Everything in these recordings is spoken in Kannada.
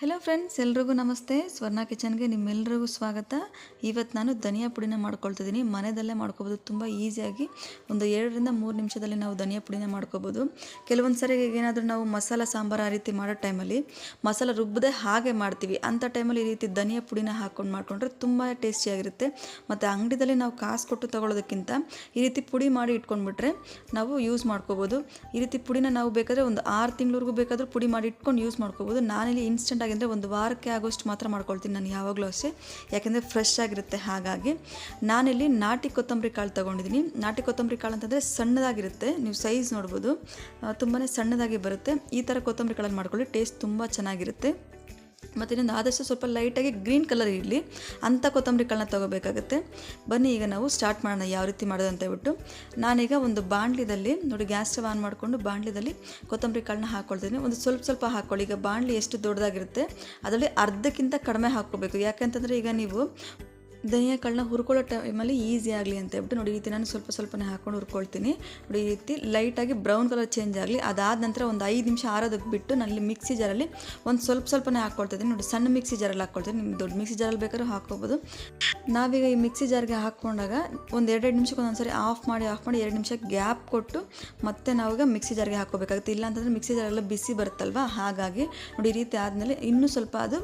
ಹಲೋ ಫ್ರೆಂಡ್ಸ್ ಎಲ್ರಿಗೂ ನಮಸ್ತೆ. ಸ್ವರ್ಣ ಕಿಚನ್ಗೆ ನಿಮ್ಮೆಲ್ಲರಿಗೂ ಸ್ವಾಗತ. ಇವತ್ತು ನಾನು ಧನಿಯಾ ಪುಡಿನ ಮಾಡ್ಕೊಳ್ತಿದ್ದೀನಿ ಮನೆಯಲ್ಲೇ ಮಾಡ್ಕೋಬೋದು. ತುಂಬ ಈಸಿಯಾಗಿ ಒಂದು ಎರಡರಿಂದ ಮೂರು ನಿಮಿಷದಲ್ಲಿ ನಾವು ಧನಿಯಾ ಪುಡಿನ ಮಾಡ್ಕೋಬೋದು. ಕೆಲವೊಂದು ಸರಿ ಏನಾದರೂ ನಾವು ಮಸಾಲ ಸಾಂಬಾರು ಆ ರೀತಿ ಮಾಡೋ ಟೈಮಲ್ಲಿ ಮಸಾಲ ರುಬ್ಬದೆ ಹಾಗೆ ಮಾಡ್ತೀವಿ. ಅಂಥ ಟೈಮಲ್ಲಿ ಈ ರೀತಿ ಧನಿಯಾ ಪುಡಿನ ಹಾಕ್ಕೊಂಡು ಮಾಡ್ಕೊಂಡ್ರೆ ತುಂಬ ಟೇಸ್ಟಿಯಾಗಿರುತ್ತೆ ಮತ್ತು ಅಂಗಡಿದಲ್ಲಿ ನಾವು ಕಾಸು ಕೊಟ್ಟು ತೊಗೊಳೋದಕ್ಕಿಂತ ಈ ರೀತಿ ಪುಡಿ ಮಾಡಿ ಇಟ್ಕೊಂಡ್ಬಿಟ್ರೆ ನಾವು ಯೂಸ್ ಮಾಡ್ಕೋಬೋದು. ಈ ರೀತಿ ಪುಡಿನ ನಾವು ಬೇಕಾದರೆ ಒಂದು ಆರು ತಿಂಗಳವರೆಗೂ ಬೇಕಾದರೂ ಪುಡಿ ಮಾಡಿ ಇಟ್ಕೊಂಡು ಯೂಸ್ ಮಾಡ್ಕೋಬೋದು. ನಾನಿಲ್ಲಿ ಇನ್ಸ್ಟೆಂಟ್ ಆಗಿದ್ದರೆ ಒಂದು ವಾರಕ್ಕೆ ಆಗೋಷ್ಟು ಮಾತ್ರ ಮಾಡ್ಕೊಳ್ತೀನಿ ನಾನು ಯಾವಾಗಲೂ ಅಷ್ಟೇ. ಯಾಕೆಂದರೆ ಫ್ರೆಶ್ ಆಗಿರುತ್ತೆ ಹಾಗಾಗಿ. ನಾನಿಲ್ಲಿ ನಾಟಿ ಕೊತ್ತಂಬರಿ ಕಾಳು ತೊಗೊಂಡಿದ್ದೀನಿ ನಾಟಿ ಕೊತ್ತಂಬರಿ ಕಾಳು ಅಂತಂದರೆ ಸಣ್ಣದಾಗಿರುತ್ತೆ. ನೀವು ಸೈಜ್ ನೋಡ್ಬೋದು. ತುಂಬಾ ಸಣ್ಣದಾಗಿ ಬರುತ್ತೆ. ಈ ಥರ ಕೊತ್ತಂಬರಿ ಕಾಳಲ್ಲಿ ಮಾಡ್ಕೊಳ್ಳಿ ಟೇಸ್ಟ್ ತುಂಬ ಚೆನ್ನಾಗಿರುತ್ತೆ. ಮತ್ತು ಇನ್ನೊಂದು ಆದಷ್ಟು ಸ್ವಲ್ಪ ಲೈಟಾಗಿ ಗ್ರೀನ್ ಕಲರ್ ಇರಲಿ ಅಂಥ ಕೊತ್ತಂಬರಿ ಕಾಳನ್ನ ತೊಗೋಬೇಕಾಗುತ್ತೆ. ಬನ್ನಿ, ಈಗ ನಾವು ಸ್ಟಾರ್ಟ್ ಮಾಡೋಣ ಯಾವ ರೀತಿ ಮಾಡೋದು ಅಂತ ಹೇಳ್ಬಿಟ್ಟು. ನಾನೀಗ ಒಂದು ಬಾಣಲಿದಲ್ಲಿ, ನೋಡಿ ಗ್ಯಾಸ್ ಸ್ಟವ್ ಆನ್ ಮಾಡಿಕೊಂಡು ಬಾಣಲಿದಲ್ಲಿ ಕೊತ್ತಂಬರಿ ಕಾಳನ್ನ ಹಾಕ್ಕೊಳ್ತೀನಿ ಒಂದು ಸ್ವಲ್ಪ ಸ್ವಲ್ಪ ಹಾಕ್ಕೊಳ್ಳಿ ಈಗ ಬಾಣಲಿ ಎಷ್ಟು ದೊಡ್ಡದಾಗಿರುತ್ತೆ, ಅದರಲ್ಲಿ ಅರ್ಧಕ್ಕಿಂತ ಕಡಿಮೆ ಹಾಕ್ಕೋಬೇಕು. ಯಾಕೆಂತಂದರೆ ಈಗ ನೀವು ಧನಿಯಾ ಕಾಳನ್ನ ಹುರ್ಕೊಳ್ಳೋ ಟೈಮಲ್ಲಿ ಈಸಿ ಆಗಲಿ ಅಂತ ಹೇಳ್ಬಿಟ್ಟು ನೋಡಿ ಈ ರೀತಿ ನಾನು ಸ್ವಲ್ಪ ಸ್ವಲ್ಪನೇ ಹಾಕೊಂಡು ಹುರ್ಕೊಳ್ತೀನಿ. ನೋಡಿ ಈ ರೀತಿ ಲೈಟಾಗಿ ಬ್ರೌನ್ ಕಲರ್ ಚೇಂಜ್ ಆಗಲಿ, ಅದಾದ ನಂತರ ಒಂದು ಐದು ನಿಮಿಷ ಆರೋದಕ್ಕೆ ಬಿಟ್ಟು ನಲ್ಲಿ ಮಿಕ್ಸಿ ಜಾರಲ್ಲಿ ಒಂದು ಸ್ವಲ್ಪ ಸ್ವಲ್ಪನೇ ಹಾಕ್ಕೊಳ್ತಿದ್ದೀನಿ ನೋಡಿ ಸಣ್ಣ ಮಿಕ್ಸಿ ಜಾರಲ್ಲಿ ಹಾಕ್ಕೊಳ್ತೀನಿ ನಿಮ್ಗೆ ದೊಡ್ಡ ಮಿಕ್ಸಿ ಜಾರಲ್ಲಿ ಬೇಕಾದ್ರೂ ಹಾಕ್ಕೋಬೋದು. ನಾವೀಗ ಈ ಮಿಕ್ಸಿ ಜಾರ್ಗೆ ಹಾಕ್ಕೊಂಡಾಗ ಒಂದು ಎರಡೆರಡು ನಿಮಿಷಕ್ಕೆ ಒಂದೊಂದ್ಸರಿ ಆಫ್ ಮಾಡಿ ಆಫ್ ಮಾಡಿ ಎರಡು ನಿಮಿಷ ಗ್ಯಾಪ್ ಕೊಟ್ಟು ಮತ್ತೆ ನಾವೀಗ ಮಿಕ್ಸಿ ಜಾರ್ಗೆ ಹಾಕ್ಕೋಬೇಕಾಗುತ್ತೆ. ಇಲ್ಲ ಅಂತಂದರೆ ಮಿಕ್ಸಿ ಜಾರೆಲ್ಲ ಬಿಸಿ ಬರುತ್ತಲ್ವ? ಹಾಗಾಗಿ ನೋಡಿ ಈ ರೀತಿ ಆದಮೇಲೆ ಇನ್ನೂ ಸ್ವಲ್ಪ ಅದು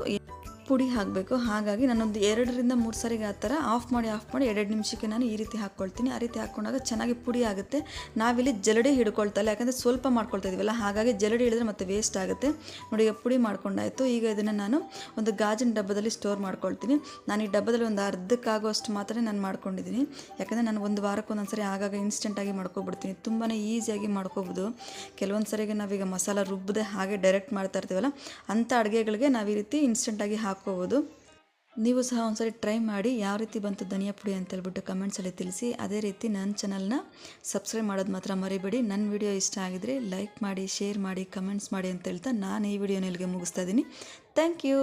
ಪುಡಿ ಹಾಕಬೇಕು. ಹಾಗಾಗಿ ನಾನೊಂದು ಎರಡರಿಂದ ಮೂರು ಸರಿಗೆ ಆ ಥರ ಆಫ್ ಮಾಡಿ ಆಫ್ ಮಾಡಿ ಎರಡೆರಡು ನಿಮಿಷಕ್ಕೆ ನಾನು ಈ ರೀತಿ ಹಾಕ್ಕೊಳ್ತೀನಿ. ಆ ರೀತಿ ಹಾಕ್ಕೊಂಡಾಗ ಚೆನ್ನಾಗಿ ಪುಡಿ ಆಗುತ್ತೆ. ನಾವಿಲ್ಲಿ ಜಲಡಿ ಹಿಡ್ಕೊಳ್ತಲ್ಲ, ಯಾಕಂದರೆ ಸ್ವಲ್ಪ ಮಾಡ್ಕೊಳ್ತಾ ಇದೀವಲ್ಲ ಹಾಗಾಗಿ ಜಲಡಿ ಹಿಡಿದ್ರೆ ಮತ್ತೆ ವೇಸ್ಟ್ ಆಗುತ್ತೆ. ನೋಡಿ, ಈಗ ಪುಡಿ ಮಾಡ್ಕೊಂಡಾಯಿತು. ಈಗ ಇದನ್ನು ನಾನು ಒಂದು ಗಾಜಿನ ಡಬ್ಬದಲ್ಲಿ ಸ್ಟೋರ್ ಮಾಡ್ಕೊಳ್ತೀನಿ. ನಾನು ಈ ಡಬ್ಬದಲ್ಲಿ ಒಂದು ಅರ್ಧಕ್ಕಾಗುವಷ್ಟು ಮಾತ್ರ ನಾನು ಮಾಡ್ಕೊಂಡಿದ್ದೀನಿ. ಯಾಕಂದರೆ ನಾನು ಒಂದು ವಾರಕ್ಕೆ ಒಂದೊಂದು ಸರಿ ಆಗಾಗ ಇನ್ಸ್ಟೆಂಟಾಗಿ ಮಾಡ್ಕೊಬಿಡ್ತೀನಿ. ತುಂಬಾ ಈಸಿಯಾಗಿ ಮಾಡ್ಕೋಬೋದು. ಕೆಲವೊಂದು ಸರಿಗೆ ನಾವೀಗ ಮಸಾಲ ರುಬ್ಬದೆ, ಹಾಗೆ ಡೈರೆಕ್ಟ್ ಮಾಡ್ತಾ ಇರ್ತೀವಲ್ಲ, ಅಂಥ ಅಡುಗೆಗಳಿಗೆ ನಾವು ಈ ರೀತಿ ಇನ್ಸ್ಟೆಂಟಾಗಿ ಹಾಕ್ಕೋಬೋದು ನೀವು ಸಹ ಒಂದ್ಸರಿ ಟ್ರೈ ಮಾಡಿ ಯಾವ ರೀತಿ ಬಂತು ಧನಿಯಾ ಪುಡಿ ಅಂತ ಹೇಳ್ಬಿಟ್ಟು ಕಮೆಂಟ್ಸಲ್ಲಿ ತಿಳಿಸಿ. ಅದೇ ರೀತಿ ನನ್ನ ಚಾನಲ್ನ ಸಬ್ಸ್ಕ್ರೈಬ್ ಮಾಡೋದು ಮಾತ್ರ ಮರಿಬೇಡಿ. ನನ್ನ ವಿಡಿಯೋ ಇಷ್ಟ ಆಗಿದರೆ ಲೈಕ್ ಮಾಡಿ ಶೇರ್ ಮಾಡಿ ಕಮೆಂಟ್ಸ್ ಮಾಡಿ ಅಂತ ಹೇಳ್ತಾ ನಾನು ಈ ವಿಡಿಯೋನ ಇಲ್ಲಿಗೆ ಮುಗಿಸ್ತಾ ಇದ್ದೀನಿ. Thank you